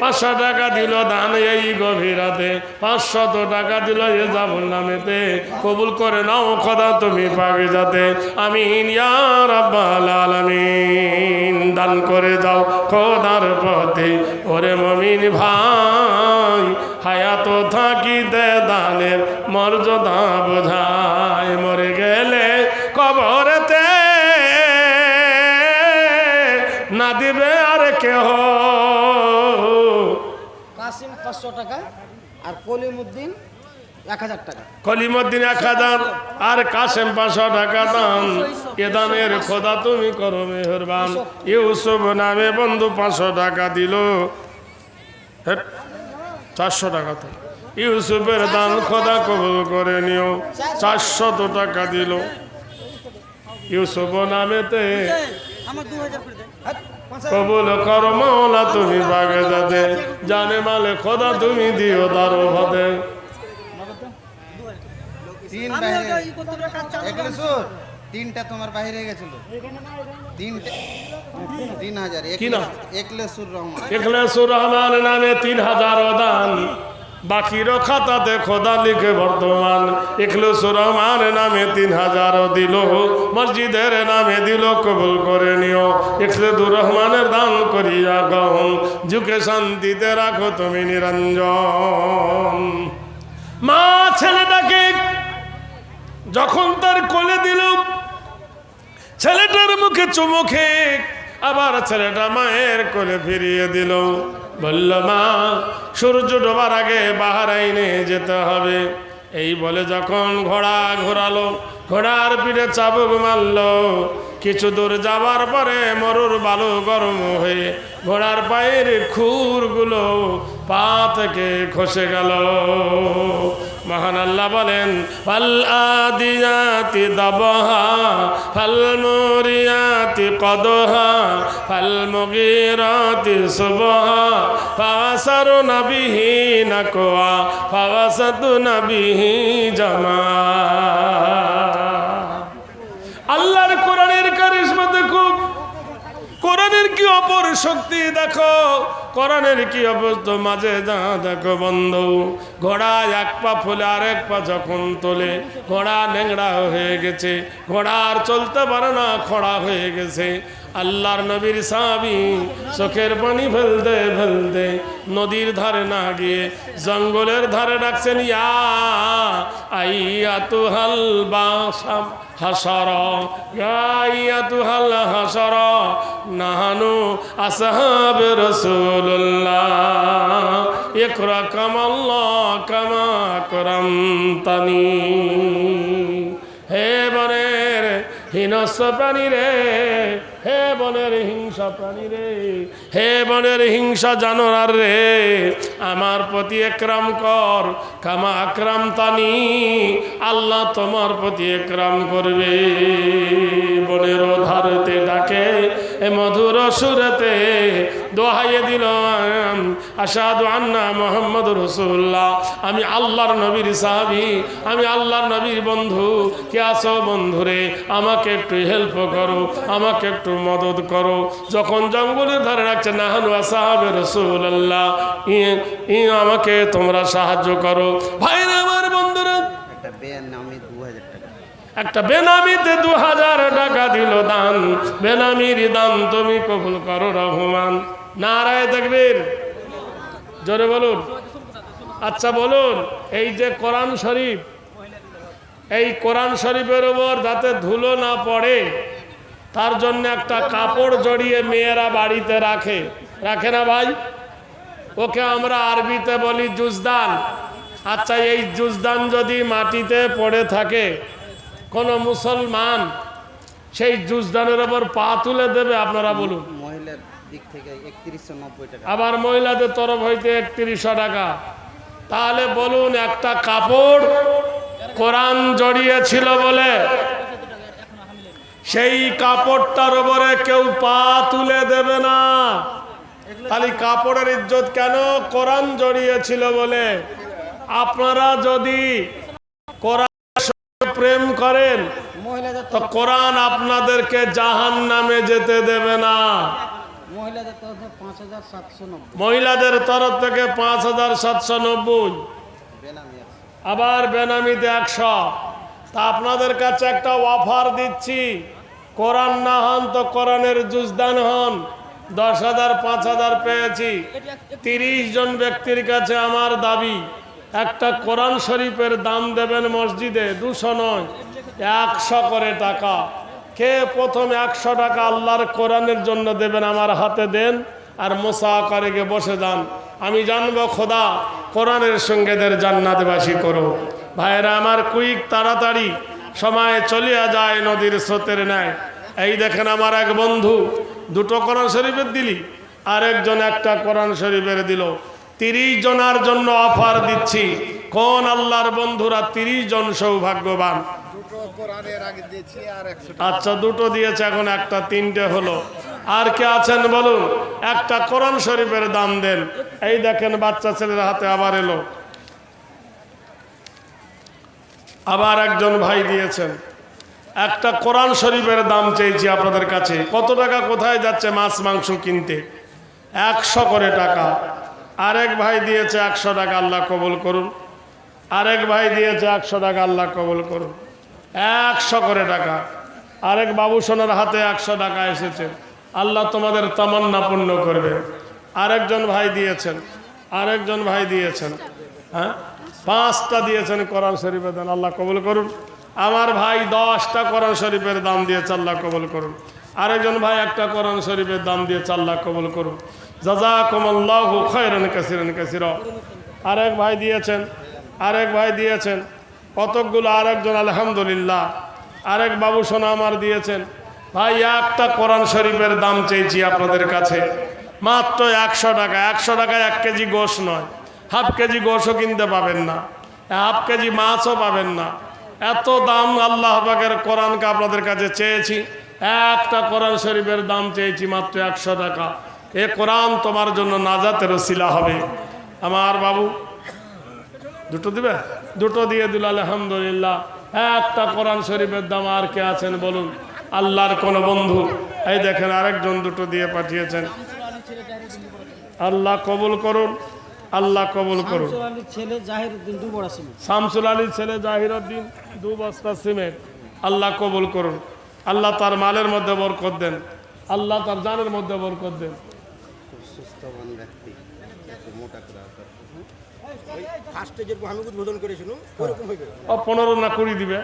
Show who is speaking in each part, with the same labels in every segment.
Speaker 1: পাঁচশো টাকা দিল দান এই গভীরাতে পাঁচশত টাকা দিল এ যাবুল নামেতে কবুল করে নাও খোদা তুমি পাবে যাতে। আমি ইয়া রাব্বাল আলামিন। দান করে যাও খোদার পথে। ওরে মমিন ভাই, হায়াত থাকিতে দানের মর্যাদা বোঝায়
Speaker 2: কাসিম পাঁচশো টাকা আর কলিমুদ্দিন এক হাজার টাকা।
Speaker 1: কলিমদ্দিন এক হাজার আর কাশেম পাঁচশো টাকা দান। এ দানের খোদা তুমি করো মেহরবান। ইউসুফ নামে বন্ধু পাঁচশো টাকা দিল। চারশো টাকা তো। ইউসুফের দান খোদা কবুল করে নিও। চারশত টাকা দিল। ইউসুফ নামেতে
Speaker 2: আমার দু হাজার
Speaker 1: কবুল কর মাওলা তুমি বাগে যাতে জানে মালে খোদা তুমি দিও দারো
Speaker 3: শোন তিনটা তোমার বাইরে গেছিল। তিনটে তিন হাজার? একলেসুর রহমান
Speaker 1: নামে তিন হাজার দান। বাকির খাতাতে খোদা লিখে বর্তমান। ইখলাসুর রহমান নামে তিন হাজারও দিল। মসজিদের নামে দিল, কবুল করে নিও। ইখলাদুর রহমানের দান করিয়া গহম যুগে শান্তিতে রাখো তুমি নিরঞ্জন। মা ছেলেটাকে যখন তার কোলে দিল, ছেলেটার মুখে চুমুখে আবার ছেলেটা মায়ের কোলে ফিরিয়ে দিল। বলল মা সূর্য ডোবার আগে বাহার বাহারাইনে যেতে হবে। এই বলে যখন ঘোড়া ঘোরালো, ঘোড়ার পিঠে চাবুক মারল। কিছু দূর যাওয়ার পরে মরুর বালু গরম হয়ে ঘোড়ার পায়ের খুরগুলো পা থেকে খসে গেল। মহান আল্লাহ বলেন, ফাল আদিয়াতি দাবহা, ফাল মুরিয়াতি কদহা, ফাল মুগিরাতি সুবহা, ফাসারু নবিহি নাকওয়া ফাওয়াসাতু নবিহি জামা। আল্লাহর কোরআনের কারিশমা দেখো, কোরআনের কি অপর শক্তি দেখো? কোরআনের কি অবস্থা? মাঝে যা দেখো বন্ধু। ঘোড়া এক পা ফুলে আরেক পা যখন তোলে, ঘোড়া ন্যাংড়া হয়ে গেছে। ঘোড়া আর চলতে পারে না, খড়া হয়ে গেছে। আল্লাহর নবীর সাবি চোখের পানি ফেলতে ফেলতে নদীর ধারে না গিয়ে জঙ্গলের ধারে ডাকছেন, ইয়া বাসাম হাসর হাসর নাহানু আসহাব রসুল্লাহ ইকরা কামাল্লাহ কামা করমতানি। হে বনের হিংস্র প্রাণী রে, হে বনের হিংসা প্রাণী রে, হে বনের হিংসা জানোয়ার রে, আমার প্রতি একরাম কর, কামা আকরাম তানি আল্লাহ তোমার প্রতি একরাম করবে, বনের ধারতে ডাকে এ মধুর সুরতে দোহাইয়ে দিল আসাদু আন্না মোহাম্মদ রসুল্লাহ আমি আল্লাহর নবীর সাহাবি, আমি আল্লাহর নবীর বন্ধু। কে আসো বন্ধুরে, আমাকে একটু হেল্প করো, আমাকে একটু মদত করো। যখন জঙ্গলের ধারে রাখছে, নাহানু সাহাবে রসুল আল্লাহ ই আমাকে তোমরা সাহায্য করো। ভাইরা আমার বন্ধুরা।
Speaker 3: একটা বেয়ের নামে দু হাজার টাকা
Speaker 1: একটা বেনামিতে দু হাজার টাকা দিল দান। বেনামির দান তুমি কবুল করো রহমান। নারায় দেখবীর জোরে বলুন। আচ্ছা বলুন, এই যে কোরআন শরীফ, এই কোরআন শরীফের উপর যাতে ধুলো না পড়ে, তার জন্য একটা কাপড় জড়িয়ে মেয়েরা বাড়িতে রাখে। রাখে না ভাই? ওকে আমরা আরবিতে বলি জুজদান। আচ্ছা এই জুজদান যদি মাটিতে পড়ে থাকে কোনো মুসলমান সেই জুজদানের ওপর পা তুলে দেবে আপনারা বলুন।
Speaker 3: মহিলার দিক থেকে একত্রিশশো নব্বই টাকা।
Speaker 1: আবার মহিলাদের তরফ হইতে একত্রিশশো টাকা। তাহলে বলুন একটা কাপড় কোরআন জড়িয়েছিল বলে সেই কাপড়টার উপরে কেউ পা তুলে দেবে না। তাহলে কাপড়ের ইজ্জত কেন কোরআন জড়িয়েছিল বলে? আপনারা যদি কোরআন প্রেম করেন
Speaker 2: মহিলাদের
Speaker 1: তো কোরআন আপনাদেরকে জাহান নামে যেতে দেবে না।
Speaker 2: মহিলাদের তরফ
Speaker 1: থেকে পাঁচ হাজার সাতশো নব্বই। আবার বেনামিতে একশো। তা আপনাদের কাছে একটা অফার দিচ্ছি। কোরআন না হন তো কোরআনের জুজদান হন। দশ হাজার পাঁচ হাজার পেয়েছি। তিরিশ জন ব্যক্তির কাছে আমার দাবি। একটা কোরআন শরীফের দাম দেবেন মসজিদে দুশো নয়, একশো করে টাকা। কে প্রথম একশো টাকা আল্লাহর কোরআনের জন্য দেবেন আমার হাতে দেন আর মোসা করে গিয়ে বসে যান। আমি জানব খোদা, কোরআনের সঙ্গেদের জান্নাতবাসী করো। ভাইরা আমার কুইক তাড়াতাড়ি সময় চলিয়া যায় নদীর স্রোতের ন্যায়। এই দেখেন আমার এক বন্ধু, দুটো কোরআন শরীফের দিলি, আরেকজন একটা কোরআন শরীফের দিল। তিরিশ জনার জন্য অফার দিচ্ছি। কোন আল্লাহর বন্ধুরা তিরিশ জন সৌভাগ্যবান? আচ্ছা দুটো দিয়েছে, এখন একটা তিনটে হলো। আর কে আছেন বলুন? একটা কোরআন শরীফের দাম দেন। এই দেখেন, বাচ্চা ছেলের হাতে আবার এলো। আবার একজন ভাই দিয়েছেন। একটা কোরআন শরীফের দাম চেয়েছি আপনাদের কাছে। কত টাকা কোথায় যাচ্ছে মাছ মাংস কিনতে? একশো করে টাকা। আরেক ভাই দিয়েছে একশো টাকা, আল্লাহ কবুল করুন। আরেক ভাই দিয়েছে একশো টাকা, আল্লাহ কবুল করুন। একশো করে টাকা। আরেক বাবু সোনার হাতে একশো টাকা এসেছে। আল্লাহ তোমাদের তামান্না পূর্ণ করবে। আরেকজন ভাই দিয়েছেন, আরেকজন ভাই দিয়েছেন হ্যাঁ? পাঁচটা দিয়েছেন কোরআন শরীফের দান, আল্লাহ কবুল করুন। আমার ভাই দশটা কোরআন শরীফের দাম দিয়েছে, আল্লাহ কবুল করুন। আরেকজন ভাই একটা কোরআন শরীফের দাম দিয়েছে আল্লাহ কবুল করুন জাজা কমল্লাহ খৈরান কাসিরান কাসির। আরেক ভাই দিয়েছেন, আরেক ভাই দিয়েছেন। কতকগুলো আরেকজন, আলহামদুলিল্লাহ। আরেক বাবু সোনা আমার দিয়েছেন। ভাই, একটা কোরআন শরীফের দাম চেয়েছি আপনাদের কাছে। মাত্র একশো টাকা, একশো টাকায় এক কেজি গোশ নয়। হাফ কেজি গোশও কিনতে পাবেন না। হাফ কেজি মাছও পাবেন না। এত দাম আল্লাহ পাকের কোরআনকে আপনাদের কাছে চেয়েছি। একটা কোরআন শরীফের দাম চেয়েছি মাত্র একশো টাকা। এ কোরআন তোমার জন্য নাজাতের শিলা হবে। আমার বাবু দুটো দিবে? দুটো দিয়ে দিল আলহামদুলিল্লাহ। একটা কোরআন শরীফের দাম আর কে আছেন বলুন? আল্লাহর কোন বন্ধু। এই দেখেন আরেকজন দুটো দিয়ে পাঠিয়েছেন। আল্লাহ কবুল করুন আল্লাহ কবুল করুন।
Speaker 2: শামসুল আলীর ছেলে
Speaker 1: জাহিরুদ্দিন দু বস্তা সিমেন্ট। আল্লাহ কবুল করুন। আল্লাহ তার মালের মধ্যে বরকত দেন। আল্লাহ তার জানের মধ্যে বরকত দেন। পনেরো না কুড়ি দিবে।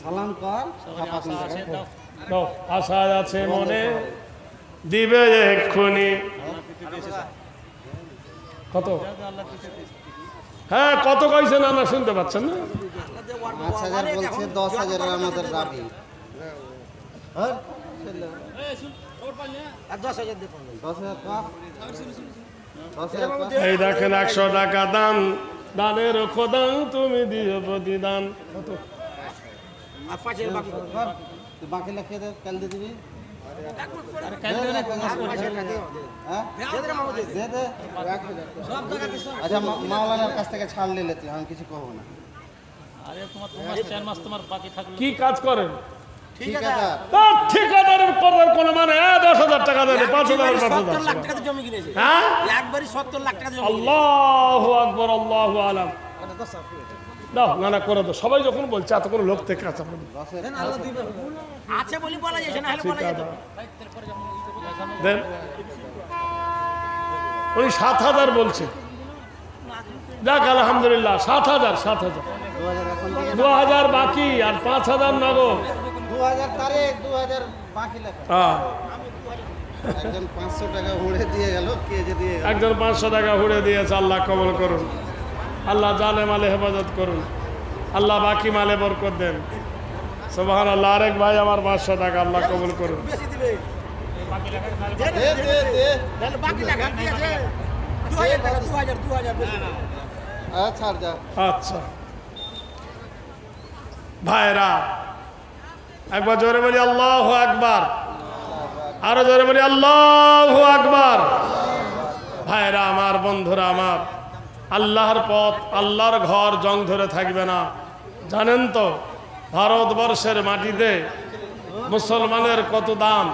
Speaker 2: সালাম কর।
Speaker 1: আশা আছে মনে। দিবে এক্ষুনি। কত? হ্যাঁ কত কইছে না না শুনতে পাচ্ছেন না।
Speaker 3: পাঁচ হাজার বলছে দশ হাজারের আমাদের দাবি। হ্যাঁ?
Speaker 1: এই দেখেন একশো টাকা দান দানের খোদান তুমি দিও প্রতিদান। কত?
Speaker 4: বাকি।
Speaker 3: লেখে দে কাল দিয়ে দিবি? হ্যাঁ? আচ্ছা মা- মাওলানার কাছ থেকে ছাড় নিলে তুই আমি কিছু কহবো না।
Speaker 1: কি কাজ করেন?
Speaker 3: ঠিক আছে
Speaker 1: তা ঠিকাদারের করার কোনো মানে দশ হাজার টাকা দেবে পাঁচ হাজার পাঁচ হাজার।
Speaker 4: টাকাতে জমি কিনেছে।
Speaker 1: হ্যাঁ?
Speaker 4: একবারই সত্তর লাখ টাকা জমি কিনেছে।
Speaker 1: আল্লাহ আকবর আল্লাহ আলাম। দাও না না করে দাও। সবাই যখন বলছে এত কোনো লোক থেকে আছে
Speaker 4: আছে বলি বলা যাচ্ছে না হলে বলা যেত।
Speaker 1: দেন। উনি সাত হাজার বলছে। যাক আলহামদুলিল্লাহ সাত হাজার সাত হাজার।
Speaker 3: দু হাজার
Speaker 1: বাকি আর পাঁচ হাজার নগদ।
Speaker 3: দু হাজার তারিখ দু হাজার বাকি লেখা।
Speaker 1: হ্যাঁ।
Speaker 3: একজন পাঁচশো টাকা উড়ে দিয়ে গেল কে যে দিয়ে
Speaker 1: একজন পাঁচশো টাকা হুড়ে দিয়েছে আল্লাহ কবল করুন। আল্লাহ জানে মালে হেফাজত করুন। আল্লাহ বাকি মালে বরকত দেন। সোবাহান আল্লাহ আরেক ভাই আমার পাঁচশো টাকা আল্লাহ কবুল করুন।
Speaker 3: আচ্ছা
Speaker 1: আচ্ছা। ভাইরা, একবার জোরে বলি আল্লাহ আকবার। আরও জোরে বলি আল্লাহ আকবার। ভাইরা আমার, বন্ধুরা আমার, আল্লাহর পথ, আল্লাহর ঘর জং ধরে থাকবে না। জানেন তো, ভারতবর্ষের মাটিতে মুসলমানের কত দাম?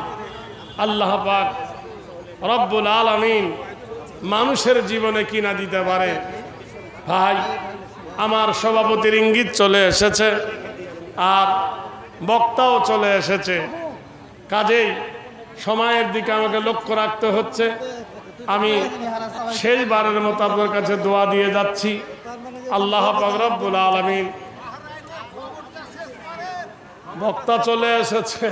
Speaker 1: আল্লাহ পাক রব্বুল আলামিন মানুষের জীবনে কিনা দিতে পারে। ভাই, আমার সভাপতির ইঙ্গিত চলে এসেছে। আর বক্তাও চলে এসেছে। কাজেই সময়ের দিকে আমাকে লক্ষ্য রাখতে হচ্ছে। আমি শেষবারের মতো আপনার কাছে দোয়া দিয়ে যাচ্ছি। আল্লাহ পাকরাবুল আলমিন বক্তা চলে এসেছে।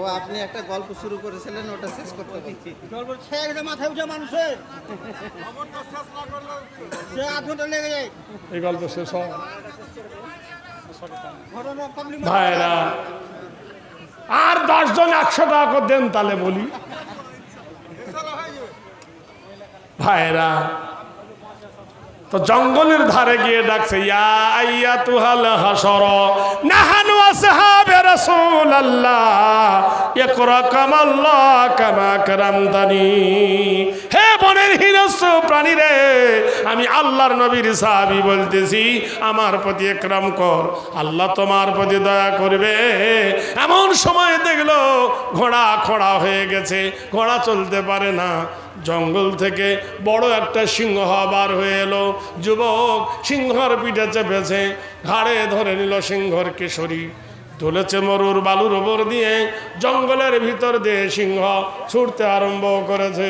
Speaker 3: ও আপনি একটা গল্প শুরু করেছিলেন ওটা শেষ করতে বলছি
Speaker 4: জলবর ছেয়ে মাথায় উঠে মানুষের। সে আধ ঘণ্টা লেগে যায়।
Speaker 1: এই গল্প শেষ হয়।
Speaker 4: ঘটনা পাবলিক
Speaker 1: ভাইরা আর দশজন একশো টাকা করে দেন তাহলে বলি। ভাইরা তো জঙ্গলের ধারে গিয়ে ডাকছে ইয়া আইয়া তুহাল হাসর নাহানু আসহাবে কারামতানি। হে বনের হিরস্য প্রাণী রে আমি আল্লাহর নবীর সাহাবী বলতেছি, আমার প্রতি একরাম কর, আল্লাহ তোমার প্রতি দয়া করবে। এমন সময় দেখল, ঘোড়া খোড়া হয়ে গেছে, ঘোড়া চলতে পারে না। জঙ্গল থেকে বড় একটা সিংহ বার হয়ে এলো, যুবক সিংহর পিঠে চেপেছে, ঘাড়ে ধরে নিল সিংহর কেশরী। তুলেছে মরুর বালুর উপর দিয়ে জঙ্গলের ভিতর দিয়ে সিংহ ছুটতে আরম্ভ করেছে।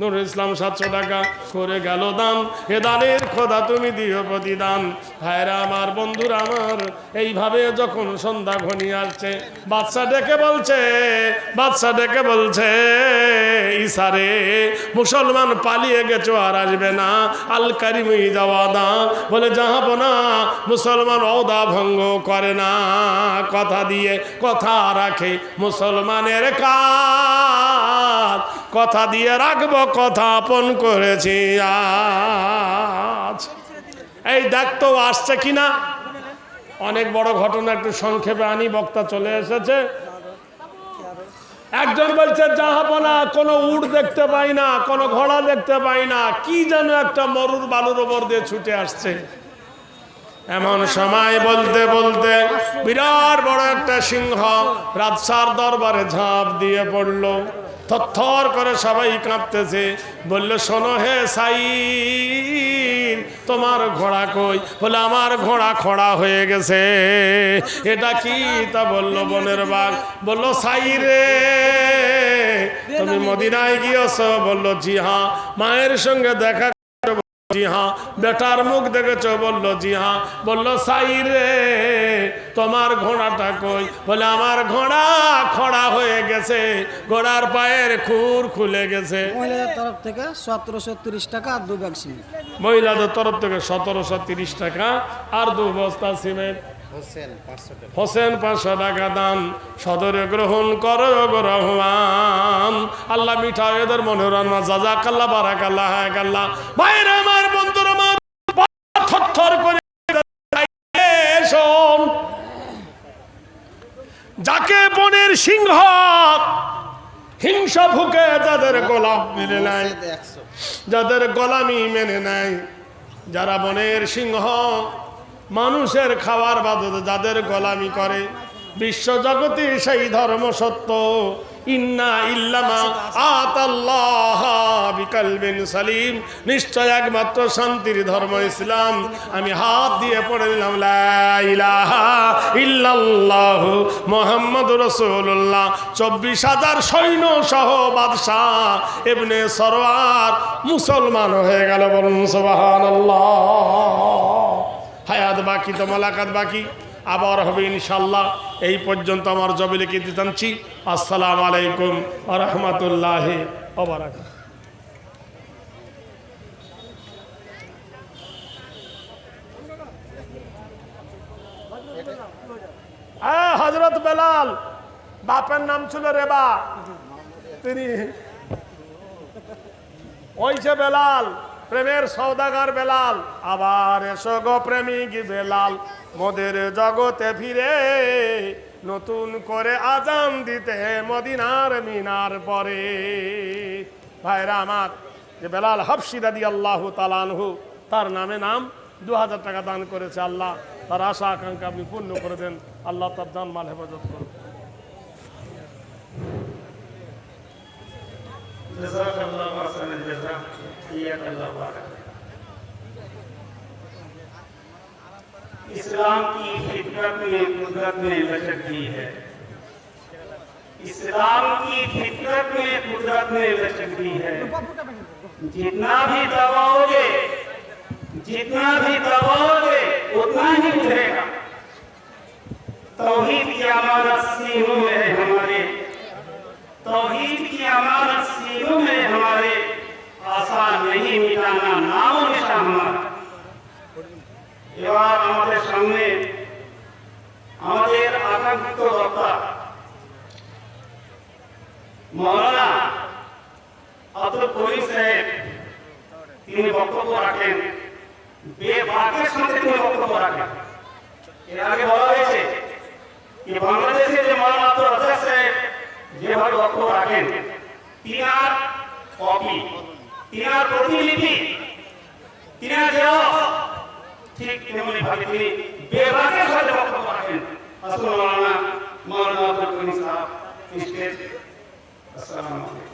Speaker 1: নুরুল ইসলাম সাতশো টাকা করে গেল দান হে দানের খোদা, তুমি দিও প্রতিদান। ভাইরা আমার, বন্ধুরা আমার, এইভাবে যখন সন্ধ্যা ঘনিয়ে আসছে বাচ্চা ডেকে বলছে বাচ্চা ডেকে বলছে, ইসারে, মুসলমান পালিয়ে গেছো আর আসবে না। আল কারিমি যাওয়া দা বলে যাহাবো না মুসলমান অদা ভঙ্গ করে না। কথা দিয়ে, কথা রাখে মুসলমানের কাজ। কথা দিয়ে রাখব, কথা আপন করেছি আজ। এই দেখ তো, আসছে কিনা? অনেক বড় ঘটনা, একটু সংক্ষেপে আনি, বক্তা চলে এসেছে। একজন বলছে জাহাপনা কোনো উট দেখতে পাই না, কোনো ঘোড়া দেখতে পাই না, কি যেন একটা মরুর বালুর ওপর দিয়ে ছুটে আসছে। এমন সময় বলতে বলতে বিরাট বড় একটা সিংহ রাজসার দরবারে ঝাঁপ দিয়ে পড়ল। থরথর করে সবাই কাঁপতেছে বলল, শোনো হে সাই তোমার ঘোড়া কই? বলে, আমার ঘোড়া খোড়া হয়ে গেছে। এটা কি? তা বলল, বনের বাঘ। বলল সাই রে, তুমি মদিনায় গিয়েছ? বলল, জি হ্যাঁ। মায়ের সঙ্গে দেখা জি হ্যাঁ। বেটার মুখ দেখেছ? বলল, জি হ্যাঁ। বলল সাই রে তোমার ঘোড়াটা কই? বলে আমার ঘোড়া খড়া হয়ে গেছে ঘোড়ার পায়ের খুর খুলে গেছে।
Speaker 2: মহিলাদের তরফ থেকে সতেরোশো তিরিশ টাকা আর দু ব্যাগ সিমেন্ট।
Speaker 1: মহিলাদের তরফ থেকে সতেরোশো তিরিশ টাকা আর দু বস্তা সিমেন্ট।
Speaker 3: হোসেন পাঁচশো টাকা।
Speaker 1: হোসেন দান সদরে গ্রহণ করো রহমান। আল্লাহ মিঠা এদের মনোরমা জাজা কাল্লা বারা কাল্লা হ্যাঁ কাল্লা বাইরে আমার বন্ধুর আমার থর করে শোন যাকে বনের সিংহ হিংসা ভুকে যাদের গোলাম মেনে
Speaker 3: নাই
Speaker 1: যাদের গোলামি মেনে নাই যারা বনের সিংহ মানুষের খাওয়ার বাদে যাদের গোলামি করে বিশ্বজগতে সেই ধর্ম সত্য। ইন্না ইল্লামা সালিম। একমাত্র শান্তির ধর্ম ইসলাম। আমি হাত দিয়ে পড়ে নিলাম রসুল্লাহ চব্বিশ হাজার সৈন্য সহ বাদশাহ এমনি সরোয়ার মুসলমান হয়ে গেল বলুন সোবাহান হায়াত বাকি তো মালাকাত বাকি। আবার হবে ইনশাল্লাহ এই পর্যন্ত আমার জবে লিখে দিতে চাচ্ছি আসসালামু আলাইকুম আ রহমতুল্লাহ হ্যাঁ হজরত বেলাল, বাপের নাম ছিল রেবা। তিনি ওই যে বেলাল, প্রেমের সৌদাগার বেলাল। আবার এসো গো প্রেমিক বেলাল। মোদের জগতে ফিরে, নতুন করে আজান দিতে মদিনার মিনার পরে। ভাইরা আমার, যে বেলাল হাফসি দাদি আল্লাহ তালানহু তার নামে নাম দু হাজার টাকা দান করেছে আল্লাহ। তার আশা, আকাঙ্ক্ষা আপনি পূর্ণ করে দেন। আল্লাহ তার জান মাল হেফাজত করুন। জাযাকাল্লাহু আহসানাল জাযা ইয়াকাল্লাহু বারাক
Speaker 5: इस्लाम की फितरत में, कुदरत ने लचक दी है। इस्लाम की फितरत में, कुदरत ने लचक दी है। जितना भी दबाओगे, जितना भी दबाओगे, उतना ही उठेगा तौहीद की अमानत सीनों में है हमारे। तौहीद की अमानत सीनों में हमारे। आसान नहीं मिटाना नाम निशा हमारा। এবার আমাদের সামনে আমাদের আকাঙ্ক্ষিত বক্তা, মৌলানা আব্দুল করিম সাহেব, তিনি বক্তব্য রাখেন। বেবাকের সাথে তিনি বক্তব্য রাখেন। এর আগে বলা হয়েছে যে বাংলাদেশে যে মৌলানা আব্দুল রাজাক সাহেব যেভাবে বক্তব্য রাখেন তিনার কপি তিনার প্রতিলিপি তিনার জেরক্স ঠিক তেমনি ভাবে তিনি বেবাকের সাথে বক্তব্য রাখেন আসলে মৌলানা মাওলানা আব্দুল করিম সাহেব, স্টেজ। আসসালামু আলাইকুম।